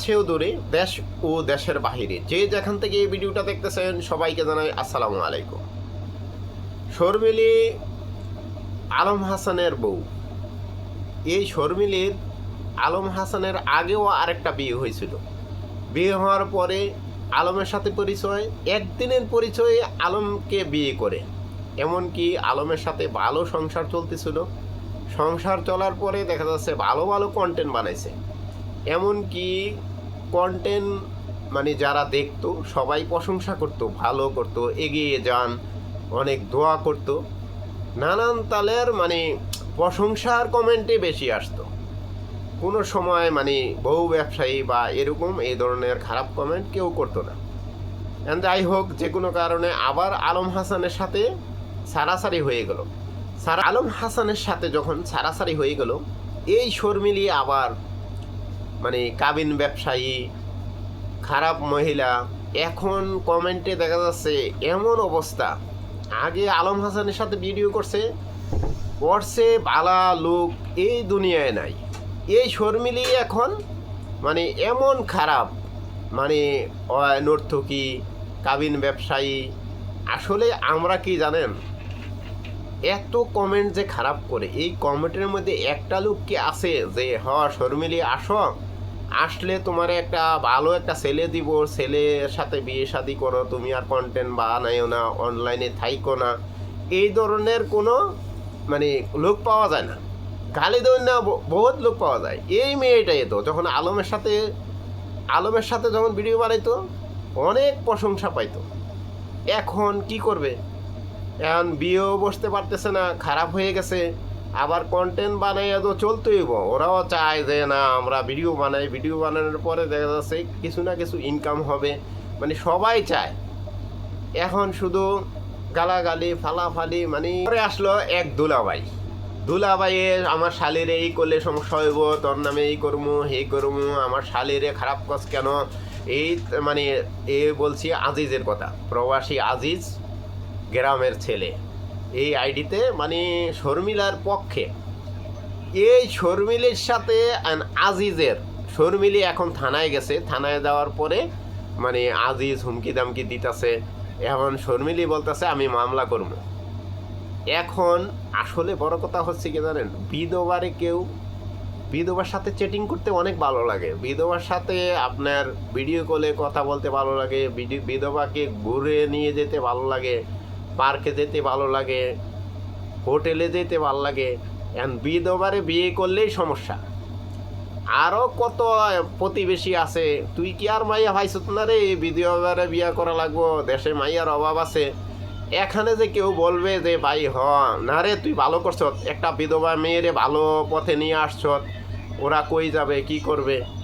কাছেও দূরে, দেশ ও দেশের বাহিরে। যে যেখান থেকে এই ভিডিওটা দেখতেছেন, সবাইকে জানাই আসসালামু আলাইকুম। শর্মিলি আলম হাসানের বউ। এই শর্মিলির আলম হাসানের আগেও আরেকটা বিয়ে হয়েছিল। বিয়ে হওয়ার পরে আলমের সাথে পরিচয়, একদিনের পরিচয়ে আলমকে বিয়ে করে। এমনকি আলমের সাথে ভালো সংসার চলতেছিল। সংসার চলার পরে দেখা যাচ্ছে ভালো ভালো কন্টেন্ট বানাইছে। এমনকি কন্টেন্ট মানে যারা দেখতো, সবাই প্রশংসা করতো, ভালো করতো, এগিয়ে যান, অনেক দোয়া করতো। নানান তালের মানে প্রশংসার কমেন্টে বেশি আসতো। কোনো সময় মানে বহু ব্যবসায়ী বা এরকম এই ধরনের খারাপ কমেন্ট কেউ করতো না। যাই হোক, যে কোনো কারণে আবার আলম হাসানের সাথে সারাসারি হয়ে গেল। সারা আলম হাসানের সাথে যখন সারাসারি হয়ে গেল, এই শর্মিলি আবার মানে কাবিন ব্যবসায়ী, খারাপ মহিলা, এখন কমেন্টে দেখা যাচ্ছে এমন অবস্থা। আগে আলম হাসানের সাথে ভিডিও করছে করছে বালা লোক এই দুনিয়ায় নাই। এই শর্মিলি এখন মানে এমন খারাপ মানে নর্তকী, কাবিন ব্যবসায়ী। আসলে আমরা কি জানেন, এত কমেন্ট যে খারাপ করে, এই কমেন্টের মধ্যে একটা লোক কি আছে যে, হ, শর্মিলি আসো। আসলে তোমার একটা ভালো একটা ছেলে দিব, ছেলের সাথে বিয়ে শাদি করো, তুমি আর কন্টেন্ট বানাইও না অনলাইনে থাইকো না। এই ধরনের কোনো মানে লোক পাওয়া যায় না। গালি দেন না বহুত লোক পাওয়া যায়। এই মেয়েটাই তো, যখন আলমের সাথে আলমের সাথে যখন ভিডিও বানাইতো, অনেক প্রশংসা পাইতো। এখন কি করবে? এখন বিয়েও বসতে পারতেছে না, খারাপ হয়ে গেছে। আবার কন্টেন্ট বানাইয়া তো চলতেই ওরাও চায় যে, না, আমরা ভিডিও বানাই। ভিডিও বানানোর পরে দেখা যাচ্ছে কিছু না কিছু ইনকাম হবে। মানে সবাই চায়। এখন শুধু গালাগালি, ফালাফালি মানে পরে আসলো এক দুলাভাই। দুলাভাইয়ে, আমার শালিরে এই করলে সমস্যা হইব, তোর নামে এই করমু এই করমু, আমার শালিরে খারাপ কাজ কেন? এই মানে এ বলছি আজিজের কথা। প্রবাসী আজিজ, গ্রামের ছেলে। এই আইডিতে মানে শর্মিলার পক্ষে। এই শর্মিলির সাথে আজিজের, শর্মিলি এখন থানায় গেছে। থানায় যাওয়ার পরে মানে আজিজ হুমকি দামকি দিতেছে। এখন শর্মিলি বলতেছে, আমি মামলা করব। এখন আসলে বড় কথা হচ্ছে কি জানেন, বিধবারে কেউ, বিধবার সাথে চ্যাটিং করতে অনেক ভালো লাগে। বিধবার সাথে আপনার ভিডিও কলে কথা বলতে ভালো লাগে, বিধি- বিধবাকে ঘুরে নিয়ে যেতে ভালো লাগে। পার্কে যেতে ভালো লাগে, হোটেলে যেতে ভালো লাগে, এখন বিধবারে বিয়ে করলেই সমস্যা। আরও কত প্রতিবেশী আছে, তুই কি আর মাইয়া ভাইছত না রে? বিধবারে বিয়া করা লাগবো, দেশে মাইয়ার অভাব আছে। এখানে যে কেউ বলবে যে, ভাই, হ, না রে, তুই ভালো করছ একটা বিধবা মেয়েরে ভালো পথে নিয়ে আসছ ওরা কই যাবে, কি করবে?